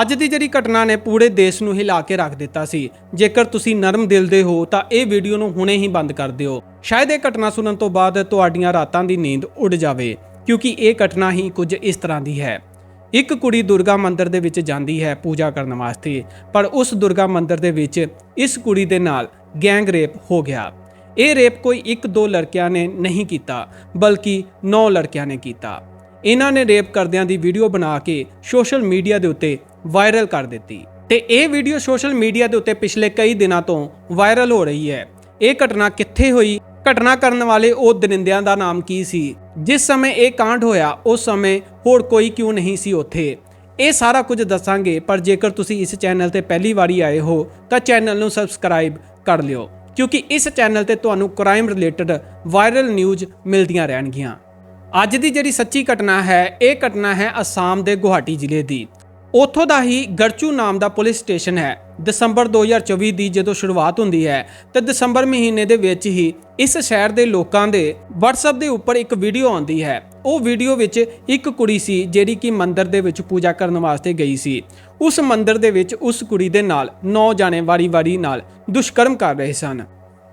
ਅੱਜ ਦੀ ਜਿਹੜੀ ਘਟਨਾ ਨੇ ਪੂਰੇ ਦੇਸ਼ ਨੂੰ ਹਿਲਾ ਕੇ ਰੱਖ ਦਿੱਤਾ ਸੀ। ਜੇਕਰ ਤੁਸੀਂ ਨਰਮ ਦਿਲ ਦੇ ਹੋ, ਤਾਂ ਇਹ ਵੀਡੀਓ ਨੂੰ ਹੁਣੇ ਹੀ ਬੰਦ ਕਰ ਦਿਓ। ਸ਼ਾਇਦ ਇਹ ਘਟਨਾ ਸੁਣਨ ਤੋਂ ਬਾਅਦ ਤੁਹਾਡੀਆਂ ਰਾਤਾਂ ਦੀ ਨੀਂਦ ਉੱਡ ਜਾਵੇ, ਕਿਉਂਕਿ ਇਹ ਘਟਨਾ ਹੀ ਕੁਝ ਇਸ ਤਰ੍ਹਾਂ ਦੀ ਹੈ। ਇੱਕ ਕੁੜੀ ਦੁਰਗਾ ਮੰਦਿਰ ਦੇ ਵਿੱਚ ਜਾਂਦੀ ਹੈ ਪੂਜਾ ਕਰਨ ਵਾਸਤੇ, ਪਰ ਉਸ ਦੁਰਗਾ ਮੰਦਿਰ ਦੇ ਵਿੱਚ ਇਸ ਕੁੜੀ ਦੇ ਨਾਲ ਗੈਂਗ ਰੇਪ ਹੋ ਗਿਆ। ਇਹ ਰੇਪ ਕੋਈ ਇੱਕ ਦੋ ਲੜਕਿਆਂ ਨੇ ਨਹੀਂ ਕੀਤਾ, ਬਲਕਿ 9 ਲੜਕਿਆਂ ਨੇ ਕੀਤਾ। ਇਹਨਾਂ ਨੇ ਰੇਪ ਕਰਦਿਆਂ ਦੀ ਵੀਡੀਓ ਬਣਾ ਕੇ ਸੋਸ਼ਲ ਮੀਡੀਆ ਦੇ ਉੱਤੇ ਵਾਇਰਲ ਕਰ ਦਿੱਤੀ। ਤੇ ਇਹ ਵੀਡੀਓ ਸੋਸ਼ਲ ਮੀਡੀਆ ਦੇ ਉੱਤੇ ਪਿਛਲੇ ਕਈ ਦਿਨਾਂ ਤੋਂ ਵਾਇਰਲ ਹੋ ਰਹੀ ਹੈ। ਇਹ ਘਟਨਾ ਕਿੱਥੇ ਹੋਈ? ਘਟਨਾ ਕਰਨ ਵਾਲੇ ਉਹ ਦਰਿੰਦਿਆਂ ਦਾ ਨਾਮ ਕੀ ਸੀ? ਜਿਸ ਸਮੇਂ ਇਹ ਕਾਂਡ ਹੋਇਆ, ਉਸ ਸਮੇਂ ਹੋਰ ਕੋਈ ਕਿਉਂ ਨਹੀਂ ਸੀ ਉੱਥੇ? ਇਹ ਸਾਰਾ ਕੁਝ ਦੱਸਾਂਗੇ, ਪਰ ਜੇਕਰ ਤੁਸੀਂ ਇਸ ਚੈਨਲ ਤੇ ਪਹਿਲੀ ਵਾਰੀ ਆਏ ਹੋ, ਤਾਂ ਚੈਨਲ ਨੂੰ ਸਬਸਕ੍ਰਾਈਬ ਕਰ ਲਿਓ, ਕਿਉਂਕਿ ਇਸ ਚੈਨਲ ਤੇ ਤੁਹਾਨੂੰ ਕ੍ਰਾਈਮ ਰਿਲੇਟਡ ਵਾਇਰਲ ਨਿਊਜ਼ ਮਿਲਦੀਆਂ ਰਹਿਣਗੀਆਂ। ਅੱਜ ਦੀ ਜਿਹੜੀ ਸੱਚੀ ਘਟਨਾ ਹੈ, ਇਹ ਘਟਨਾ ਹੈ ਅਸਾਮ ਦੇ ਗੁਹਾਟੀ ਜ਼ਿਲ੍ਹੇ ਦੀ। ਉੱਥੋਂ ਦਾ ਹੀ ਗਰਚੂ ਨਾਮ ਦਾ ਪੁਲਿਸ ਸਟੇਸ਼ਨ ਹੈ। ਦਸੰਬਰ 2024 ਦੀ ਜਦੋਂ ਸ਼ੁਰੂਆਤ ਹੁੰਦੀ ਹੈ, ਤੇ ਦਸੰਬਰ ਮਹੀਨੇ ਦੇ ਵਿੱਚ ਹੀ ਇਸ ਸ਼ਹਿਰ ਦੇ ਲੋਕਾਂ ਦੇ WhatsApp ਦੇ ਉੱਪਰ ਇੱਕ ਵੀਡੀਓ ਆਉਂਦੀ ਹੈ। ਉਹ ਵੀਡੀਓ ਵਿੱਚ ਇੱਕ ਕੁੜੀ ਸੀ, ਜਿਹੜੀ ਕਿ ਮੰਦਿਰ ਦੇ ਵਿੱਚ ਪੂਜਾ ਕਰਨ ਵਾਸਤੇ ਗਈ ਸੀ। ਉਸ ਮੰਦਿਰ ਦੇ ਵਿੱਚ ਉਸ ਕੁੜੀ ਦੇ ਨਾਲ ਨੌ ਜਾਣੇ ਵਾਰੀ-ਵਾਰੀ ਨਾਲ ਦੁਸ਼ਕਰਮ ਕਰ ਰਹੇ ਸਨ।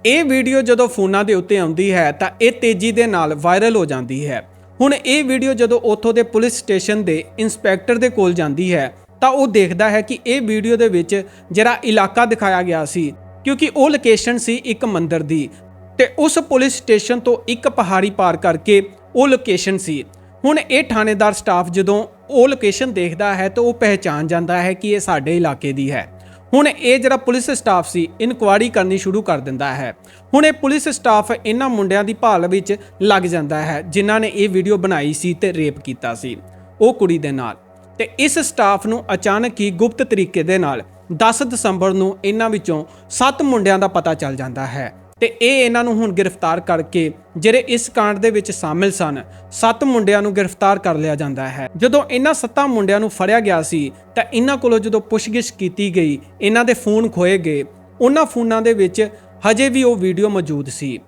ਇਹ ਵੀਡੀਓ ਜਦੋਂ ਫੋਨਾਂ ਦੇ ਉੱਤੇ ਆਉਂਦੀ ਹੈ, ਤਾਂ ਇਹ ਤੇਜ਼ੀ ਦੇ ਨਾਲ ਵਾਇਰਲ ਹੋ ਜਾਂਦੀ ਹੈ। ਹੁਣ ਇਹ ਵੀਡੀਓ ਜਦੋਂ ਉੱਥੋਂ ਦੇ ਪੁਲਿਸ ਸਟੇਸ਼ਨ ਦੇ ਇੰਸਪੈਕਟਰ ਦੇ ਕੋਲ ਜਾਂਦੀ ਹੈ, ਤਾਂ ਉਹ ਦੇਖਦਾ ਹੈ ਕਿ ਇਹ ਵੀਡੀਓ ਦੇ ਵਿੱਚ ਜਿਹੜਾ ਇਲਾਕਾ ਦਿਖਾਇਆ ਗਿਆ ਸੀ, ਕਿਉਂਕਿ ਉਹ ਲੋਕੇਸ਼ਨ ਸੀ ਇੱਕ ਮੰਦਿਰ ਦੀ, ਤੇ ਉਸ ਪੁਲਿਸ ਸਟੇਸ਼ਨ ਤੋਂ ਇੱਕ ਪਹਾੜੀ ਪਾਰ ਕਰਕੇ ਉਹ ਲੋਕੇਸ਼ਨ ਸੀ। ਹੁਣ ਇਹ ਥਾਣੇਦਾਰ ਸਟਾਫ ਜਦੋਂ ਉਹ ਲੋਕੇਸ਼ਨ ਦੇਖਦਾ ਹੈ, ਤਾਂ ਉਹ ਪਹਿਚਾਨ ਜਾਂਦਾ ਹੈ ਕਿ ਇਹ ਸਾਡੇ ਇਲਾਕੇ ਦੀ ਹੈ। ਹੁਣ ਇਹ ਜਿਹੜਾ ਪੁਲਿਸ ਸਟਾਫ ਸੀ ਇਨਕੁਆਇਰੀ ਕਰਨੀ ਸ਼ੁਰੂ ਕਰ ਦਿੰਦਾ ਹੈ। ਹੁਣ ਇਹ ਪੁਲਿਸ ਸਟਾਫ ਇਹਨਾਂ ਮੁੰਡਿਆਂ ਦੀ ਭਾਲ ਵਿੱਚ ਲੱਗ ਜਾਂਦਾ ਹੈ, ਜਿਨ੍ਹਾਂ ਨੇ ਇਹ ਵੀਡੀਓ ਬਣਾਈ ਸੀ ਤੇ ਰੇਪ ਕੀਤਾ ਸੀ। ਉਹ ਕੁੜੀ ਦੇ ਨਾਲ। ਤੇ ਇਸ ਸਟਾਫ ਨੂੰ ਅਚਾਨਕ ਹੀ ਗੁਪਤ ਤਰੀਕੇ ਦੇ ਨਾਲ 10 ਦਸੰਬਰ ਨੂੰ ਇਹਨਾਂ ਵਿੱਚੋਂ 7 ਮੁੰਡਿਆਂ ਦਾ ਪਤਾ ਚੱਲ ਜਾਂਦਾ ਹੈ। ਤੇ ਇਹ ਇਹਨਾਂ ਨੂੰ ਹੁਣ ਗ੍ਰਿਫਤਾਰ ਕਰਕੇ ਜਿਹੜੇ ਇਸ ਕਾਂਡ ਦੇ ਵਿੱਚ ਸ਼ਾਮਿਲ ਸਨ, ਸੱਤ ਮੁੰਡਿਆਂ ਨੂੰ ਗ੍ਰਿਫਤਾਰ ਕਰ ਲਿਆ ਜਾਂਦਾ ਹੈ। ਜਦੋਂ ਇਹਨਾਂ ਸੱਤਾਂ ਮੁੰਡਿਆਂ ਨੂੰ ਫੜਿਆ ਗਿਆ ਸੀ, ਤਾਂ ਇਹਨਾਂ ਕੋਲੋਂ ਜਦੋਂ ਪੁੱਛਗਿੱਛ ਕੀਤੀ ਗਈ, ਇਹਨਾਂ ਦੇ ਫੋਨ ਖੋਏ ਗਏ। ਉਹਨਾਂ ਫੋਨਾਂ ਦੇ ਵਿੱਚ ਹਜੇ ਵੀ ਉਹ ਵੀਡੀਓ ਮੌਜੂਦ ਸੀ।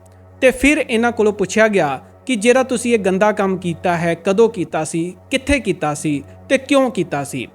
ਤੇ ਫਿਰ ਇਹਨਾਂ ਕੋਲੋਂ ਪੁੱਛਿਆ ਗਿਆ ਕਿ ਜਿਹੜਾ ਤੁਸੀਂ ਇਹ ਗੰਦਾ ਕੰਮ ਕੀਤਾ ਹੈ, ਕਦੋਂ ਕੀਤਾ ਸੀ, ਕਿੱਥੇ ਕੀਤਾ ਸੀ ਤੇ ਕਿਉਂ ਕੀਤਾ ਸੀ।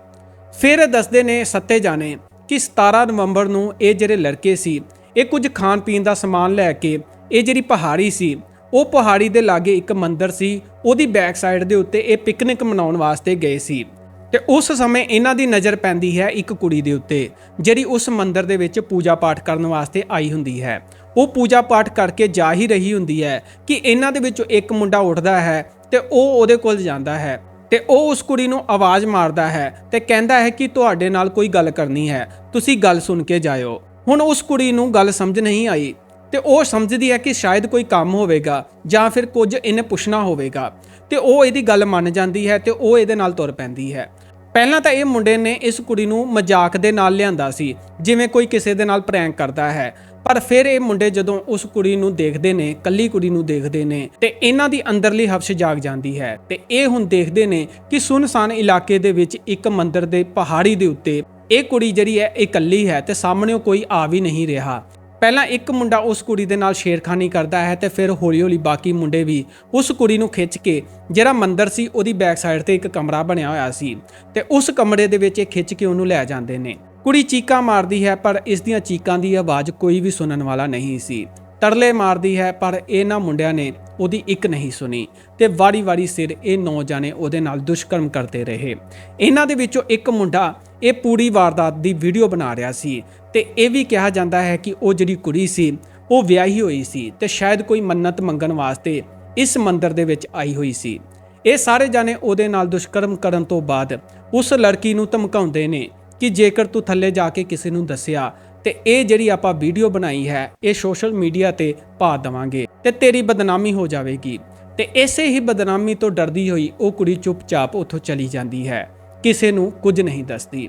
ਫਿਰ ਦੱਸਦੇ ਨੇ ਸੱਤੇ ਜਾਣੇ ਕਿ 17 ਨਵੰਬਰ ਨੂੰ ਇਹ ਜਿਹੜੇ ਲੜਕੇ ਸੀ ਇਹ ਕੁਝ ਖਾਣ ਪੀਣ ਦਾ ਸਮਾਨ ਲੈ ਕੇ ਇਹ ਜਿਹੜੀ ਪਹਾੜੀ ਸੀ, ਉਹ ਪਹਾੜੀ ਦੇ ਲਾਗੇ ਇੱਕ ਮੰਦਿਰ ਸੀ, ਉਹਦੀ ਬੈਕ ਸਾਈਡ ਦੇ ਉੱਤੇ ਇਹ ਪਿਕਨਿਕ ਮਨਾਉਣ ਵਾਸਤੇ ਗਏ ਸੀ। ਤੇ ਉਸ ਸਮੇਂ ਇਹਨਾਂ ਦੀ ਨਜ਼ਰ ਪੈਂਦੀ ਹੈ ਇੱਕ ਕੁੜੀ ਦੇ ਉੱਤੇ, ਜਿਹੜੀ ਉਸ ਮੰਦਿਰ ਦੇ ਵਿੱਚ ਪੂਜਾ ਪਾਠ ਕਰਨ ਵਾਸਤੇ ਆਈ ਹੁੰਦੀ ਹੈ। ਉਹ ਪੂਜਾ ਪਾਠ ਕਰਕੇ ਜਾ ਹੀ ਰਹੀ ਹੁੰਦੀ ਹੈ ਕਿ ਇਹਨਾਂ ਦੇ ਵਿੱਚੋਂ ਇੱਕ ਮੁੰਡਾ ਉੱਠਦਾ ਹੈ ਤੇ ਉਹ ਉਹਦੇ ਕੋਲ ਜਾਂਦਾ ਹੈ ਤੇ ਉਹ ਉਸ ਕੁੜੀ ਨੂੰ ਆਵਾਜ਼ ਮਾਰਦਾ ਹੈ ਤੇ ਕਹਿੰਦਾ ਹੈ ਕਿ ਤੁਹਾਡੇ ਨਾਲ ਕੋਈ ਗੱਲ ਕਰਨੀ ਹੈ, ਤੁਸੀਂ ਗੱਲ ਸੁਣ ਕੇ ਜਾਇਓ। ਹੁਣ ਉਸ ਕੁੜੀ ਨੂੰ ਗੱਲ ਸਮਝ ਨਹੀਂ ਆਈ ਤੇ ਉਹ ਸਮਝਦੀ ਹੈ ਕਿ ਸ਼ਾਇਦ ਕੋਈ ਕੰਮ ਹੋਵੇਗਾ ਜਾਂ ਫਿਰ ਕੁਝ ਇਹਨੇ ਪੁੱਛਣਾ ਹੋਵੇਗਾ ਤੇ ਉਹ ਇਹਦੀ ਗੱਲ ਮੰਨ ਜਾਂਦੀ ਹੈ ਤੇ ਉਹ ਇਹਦੇ ਨਾਲ ਤੁਰ ਪੈਂਦੀ ਹੈ। ਪਹਿਲਾਂ ਤਾਂ ਇਹ ਮੁੰਡੇ ਨੇ ਇਸ ਕੁੜੀ ਨੂੰ ਮਜ਼ਾਕ ਦੇ ਨਾਲ ਲਿਆਂਦਾ ਸੀ, ਜਿਵੇਂ ਕੋਈ ਕਿਸੇ ਦੇ ਨਾਲ ਪ੍ਰੈਂਕ ਕਰਦਾ ਹੈ। ਪਰ ਫਿਰ ਇਹ ਮੁੰਡੇ ਜਦੋਂ ਉਸ ਕੁੜੀ ਨੂੰ ਦੇਖਦੇ ਨੇ, ਕੱਲੀ ਕੁੜੀ ਨੂੰ ਦੇਖਦੇ ਨੇ ਤੇ ਇਹਨਾਂ ਦੀ ਅੰਦਰਲੀ ਹਫਸ਼ ਜਾਗ ਜਾਂਦੀ ਹੈ ਤੇ ਇਹ ਹੁਣ ਦੇਖਦੇ ਨੇ ਕਿ ਸੁਨਸਾਨ ਇਲਾਕੇ ਦੇ ਵਿੱਚ ਇੱਕ ਮੰਦਿਰ ਦੇ ਪਹਾੜੀ ਦੇ ਉੱਤੇ ਇਹ ਕੁੜੀ ਜਿਹੜੀ ਹੈ, ਇਹ ਇਕੱਲੀ ਹੈ ਤੇ ਸਾਹਮਣੇ ਕੋਈ ਆ ਵੀ ਨਹੀਂ ਰਿਹਾ। ਪਹਿਲਾਂ ਇੱਕ ਮੁੰਡਾ ਉਸ ਕੁੜੀ ਦੇ ਨਾਲ ਸ਼ੇਰਖਾਨੀ ਕਰਦਾ ਹੈ ਤੇ ਫਿਰ ਹੌਲੀ-ਹੌਲੀ ਬਾਕੀ ਮੁੰਡੇ ਵੀ ਉਸ ਕੁੜੀ ਨੂੰ ਖਿੱਚ ਕੇ ਜਿਹੜਾ ਮੰਦਰ ਸੀ, ਉਹਦੀ ਬੈਕ ਸਾਈਡ ਤੇ ਇੱਕ ਕਮਰਾ ਬਣਿਆ ਹੋਇਆ ਸੀ ਤੇ ਉਸ ਕਮਰੇ ਦੇ ਵਿੱਚ ਇਹ ਖਿੱਚ ਕੇ ਉਹਨੂੰ ਲੈ ਜਾਂਦੇ ਨੇ। ਕੁੜੀ ਚੀਕਾਂ ਮਾਰਦੀ ਹੈ, ਪਰ ਇਸ ਦੀਆਂ ਚੀਕਾਂ ਦੀ ਆਵਾਜ਼ ਕੋਈ ਵੀ ਸੁਣਨ ਵਾਲਾ ਨਹੀਂ ਸੀ। ਤਰਲੇ ਮਾਰਦੀ ਹੈ, ਪਰ ਇਹਨਾਂ ਮੁੰਡਿਆਂ ਨੇ ਉਹਦੀ ਇੱਕ ਨਹੀਂ ਸੁਣੀ ਤੇ ਵਾਰੀ-ਵਾਰੀ ਸਿਰ ਇਹ ਨੌ ਜਾਣੇ ਉਹਦੇ ਨਾਲ ਦੁਸ਼ਕਰਮ ਕਰਦੇ ਰਹੇ। ਇਹਨਾਂ ਦੇ ਵਿੱਚੋਂ ਇੱਕ ਮੁੰਡਾ ਇਹ ਪੂਰੀ ਵਾਰਦਾਤ ਦੀ ਵੀਡੀਓ ਬਣਾ ਰਿਹਾ ਸੀ ਤੇ ਇਹ ਵੀ ਕਿਹਾ ਜਾਂਦਾ ਹੈ ਕਿ ਉਹ ਜਿਹੜੀ ਕੁੜੀ ਸੀ, ਉਹ ਵਿਆਹੀ ਹੋਈ ਸੀ ਤੇ ਸ਼ਾਇਦ ਕੋਈ ਮੰਨਤ ਮੰਗਣ ਵਾਸਤੇ ਇਸ ਮੰਦਰ ਦੇ ਵਿੱਚ ਆਈ ਹੋਈ ਸੀ। ਇਹ ਸਾਰੇ ਜਾਣੇ ਉਹਦੇ ਨਾਲ ਦੁਸ਼ਕਰਮ ਕਰਨ ਤੋਂ ਬਾਅਦ ਉਸ ਲੜਕੀ ਨੂੰ ਧਮਕਾਉਂਦੇ ਨੇ ਕਿ ਜੇਕਰ ਤੂੰ ਥੱਲੇ ਜਾ ਕੇ ਕਿਸੇ ਨੂੰ ਦੱਸਿਆ ਤੇ ਇਹ ਜਿਹੜੀ ਆਪਾਂ ਵੀਡੀਓ ਬਣਾਈ ਹੈ, ਇਹ ਸੋਸ਼ਲ ਮੀਡੀਆ ਤੇ ਪਾ ਦਵਾਂਗੇ ਤੇ ਤੇਰੀ ਬਦਨਾਮੀ ਹੋ ਜਾਵੇਗੀ। ਤੇ ਇਸੇ ਹੀ ਬਦਨਾਮੀ ਤੋਂ ਡਰਦੀ ਹੋਈ ਉਹ ਕੁੜੀ ਚੁੱਪਚਾਪ ਉੱਥੋਂ ਚਲੀ ਜਾਂਦੀ ਹੈ। ਕਿਸੇ ਨੂੰ ਕੁਝ ਨਹੀਂ ਦੱਸਦੀ।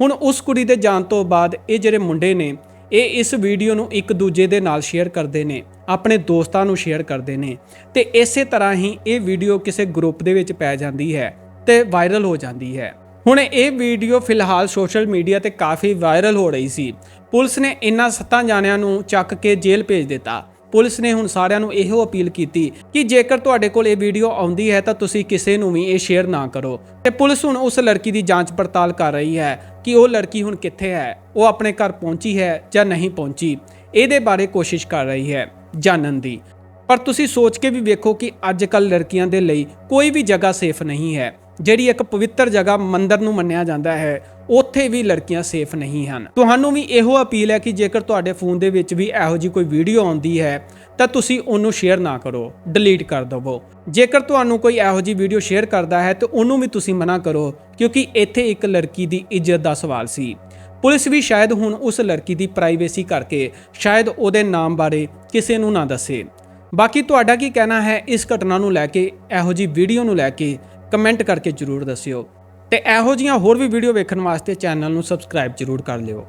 ਹੁਣ ਉਸ ਕੁੜੀ ਦੇ ਜਾਣ ਤੋਂ ਬਾਅਦ ਇਹ ਜਿਹੜੇ ਮੁੰਡੇ ਨੇ, ਇਹ ਇਸ ਵੀਡੀਓ ਨੂੰ ਇੱਕ ਦੂਜੇ ਦੇ ਨਾਲ ਸ਼ੇਅਰ ਕਰਦੇ ਨੇ, ਆਪਣੇ ਦੋਸਤਾਂ ਨੂੰ ਸ਼ੇਅਰ ਕਰਦੇ ਨੇ ਤੇ ਇਸੇ ਤਰ੍ਹਾਂ ਹੀ ਇਹ ਵੀਡੀਓ ਕਿਸੇ ਗਰੁੱਪ ਦੇ ਵਿੱਚ ਪੈ ਜਾਂਦੀ ਹੈ ਤੇ ਵਾਇਰਲ ਹੋ ਜਾਂਦੀ ਹੈ। ਹੁਣ ਇਹ ਵੀਡੀਓ ਫਿਲਹਾਲ ਸੋਸ਼ਲ ਮੀਡੀਆ ਤੇ ਕਾਫੀ ਵਾਇਰਲ ਹੋ ਰਹੀ ਸੀ। ਪੁਲਿਸ ਨੇ ਇਨ੍ਹਾਂ ਸੱਤਾਂ ਜਾਣਿਆਂ ਨੂੰ ਚੱਕ ਕੇ ਜੇਲ੍ਹ ਭੇਜ ਦਿੱਤਾ। ਪੁਲਿਸ ਨੇ ਹੁਣ ਸਾਰਿਆਂ ਨੂੰ ਇਹੋ ਅਪੀਲ ਕੀਤੀ ਕਿ ਜੇਕਰ ਤੁਹਾਡੇ ਕੋਲ ਇਹ ਵੀਡੀਓ ਆਉਂਦੀ ਹੈ ਤਾਂ ਤੁਸੀਂ ਕਿਸੇ ਨੂੰ ਵੀ ਇਹ ਸ਼ੇਅਰ ਨਾ ਕਰੋ। ਤੇ ਪੁਲਿਸ ਹੁਣ ਉਸ ਲੜਕੀ ਦੀ ਜਾਂਚ ਪੜਤਾਲ ਕਰ ਰਹੀ ਹੈ ਕਿ ਉਹ ਲੜਕੀ ਹੁਣ ਕਿੱਥੇ ਹੈ, ਉਹ ਆਪਣੇ ਘਰ ਪਹੁੰਚੀ ਹੈ ਜਾਂ ਨਹੀਂ ਪਹੁੰਚੀ। ਇਹਦੇ ਬਾਰੇ ਕੋਸ਼ਿਸ਼ ਕਰ ਰਹੀ ਹੈ ਜਾਣਨ ਦੀ। ਪਰ ਤੁਸੀਂ ਸੋਚ ਕੇ ਵੀ ਵੇਖੋ ਕਿ ਅੱਜ ਕੱਲ ਲੜਕੀਆਂ ਦੇ ਲਈ ਕੋਈ ਵੀ ਜਗ੍ਹਾ ਸੇਫ ਨਹੀਂ ਹੈ। ਜਿਹੜੀ ਇੱਕ ਪਵਿੱਤਰ ਜਗ੍ਹਾ ਮੰਦਰ ਨੂੰ ਮੰਨਿਆ ਜਾਂਦਾ ਹੈ, ਉੱਥੇ ਵੀ ਲੜਕੀਆਂ ਸੇਫ ਨਹੀਂ ਹਨ। ਤੁਹਾਨੂੰ ਵੀ ਇਹੋ ਅਪੀਲ ਹੈ ਕਿ ਜੇਕਰ ਤੁਹਾਡੇ ਫੋਨ ਦੇ ਵਿੱਚ ਵੀ ਇਹੋ ਜੀ ਕੋਈ ਵੀਡੀਓ ਆਉਂਦੀ ਹੈ, ਤਾਂ ਤੁਸੀਂ ਉਹਨੂੰ ਸ਼ੇਅਰ ਨਾ ਕਰੋ, ਡਿਲੀਟ ਕਰ ਦਿਵੋ। ਜੇਕਰ ਤੁਹਾਨੂੰ ਕੋਈ ਇਹੋ ਜੀ ਵੀਡੀਓ ਸ਼ੇਅਰ ਕਰਦਾ ਹੈ, ਤਾਂ ਉਹਨੂੰ ਵੀ ਤੁਸੀਂ ਮਨਾ ਕਰੋ, ਕਿਉਂਕਿ ਇੱਥੇ ਇੱਕ ਲੜਕੀ ਦੀ ਇੱਜ਼ਤ ਦਾ ਸਵਾਲ ਸੀ। ਪੁਲਿਸ ਵੀ ਸ਼ਾਇਦ ਹੁਣ ਉਸ ਲੜਕੀ ਦੀ ਪ੍ਰਾਈਵੇਸੀ ਕਰਕੇ ਸ਼ਾਇਦ ਉਹਦੇ ਨਾਮ ਬਾਰੇ ਕਿਸੇ ਨੂੰ ਨਾ ਦੱਸੇ। ਬਾਕੀ ਤੁਹਾਡਾ ਕੀ ਕਹਿਣਾ ਹੈ ਇਸ ਘਟਨਾ ਨੂੰ ਲੈ ਕੇ, ਇਹੋ ਜੀ ਵੀਡੀਓ ਨੂੰ ਲੈ ਕੇ? ਕਮੈਂਟ ਕਰਕੇ ਜਰੂਰ ਦੱਸਿਓ ਤੇ ਇਹੋ ਜੀਆਂ ਹੋਰ ਵੀ ਵੀਡੀਓ ਵੇਖਣ ਵਾਸਤੇ ਚੈਨਲ ਨੂੰ ਸਬਸਕ੍ਰਾਈਬ ਜਰੂਰ ਕਰ ਲਿਓ।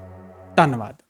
ਧੰਨਵਾਦ।